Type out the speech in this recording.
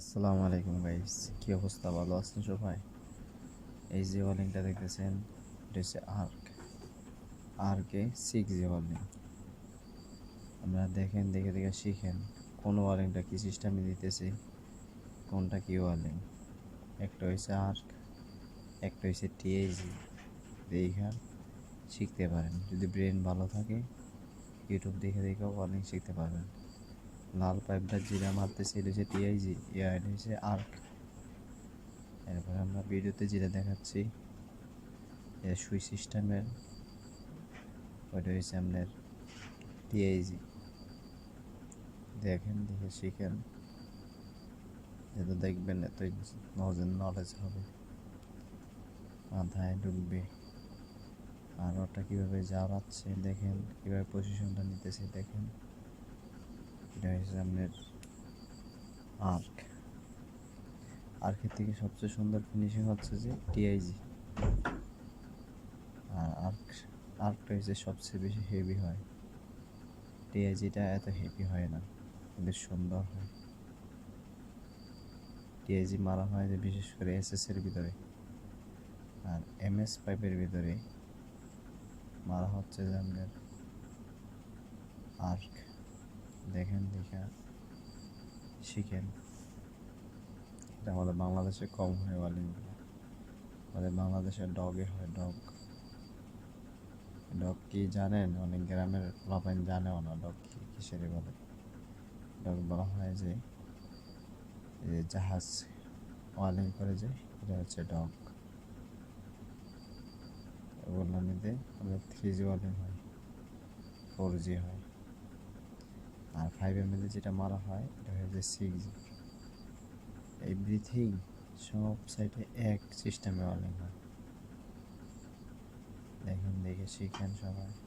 আসসালামু আলাইকুম গাইস কী অবস্থা? ভালো আছেন সবাই? এই যে ওয়ালিংটা দেখতেছেন, এটা হচ্ছে আর্ক আর্কে সিক্স জি ওয়ালিং আপনারা দেখেন, দেখে দেখে শিখেন কোন ওয়ালিংটা কী সিস্টেমে দিতেছে, কোনটা কী ওয়ালিং একটা হয়েছে আর্ক একটা হয়েছে টিএইজি দেখা শিখতে পারেন। যদি ব্রেন ভালো থাকে ইউটিউব দেখে দেখে ওয়ালিং শিখতে পারবেন। লাল পাইপটা জিরা মারতেছে এটা হচ্ছে টিআইজি এটা হচ্ছে আর্ক। এরপরে আমরা ভিডিওতে যেটা দেখাচ্ছি সুই সিস্টেমের, ওইটা হচ্ছে আপনার টিআইজি দেখেন, দেখে শিখেন যেহেতু দেখবেন এতই নজর নলেজ হবে। মাথায় ঢুকবে। আর ওটা কীভাবে জ্বালাচ্ছে, দেখেন, কীভাবে পজিশনটা নিতেছে, দেখেন। এটা হচ্ছে আপনার আর্ক আর্কের থেকে সবচেয়ে সুন্দর ফিনিশিং হচ্ছে যে টিআইজি আর আর্ক আর্কটা হচ্ছে সবচেয়ে বেশি হেভি হয়। টিআইজিটা এত হেভি হয় না কিন্তু সুন্দর হয়। টিআইজি মারা হয় যে বিশেষ করে এসএস এর ভিতরে। আর এমএস পাইপের ভিতরে মারা হচ্ছে যে আপনার আর্ক দেখেন, দেখা শিখেন। এটা আমাদের বাংলাদেশে কম হয় ওয়ালিংগুলো আমাদের বাংলাদেশে ডগে হয়, ডগ। ডগ কি জানেন? অনেক গ্রামের লাপাইন জানেও না ডগ কি, কিসের বলে? ডগ বলা হয় যে জাহাজ ওয়ালিং করে যে, এটা হচ্ছে ডগ। ওগুলো নিতে আমাদের থ্রি জি ওয়ালিং হয় ফোর জি হয়। আর ফাইভ এম এল যেটা মারা হয়, এটা হচ্ছে সিক্স জি এভরিথিং সব সাইডে এক সিস্টেমে অনেক হয়। দেখুন, দেখে শিখেন সবাই।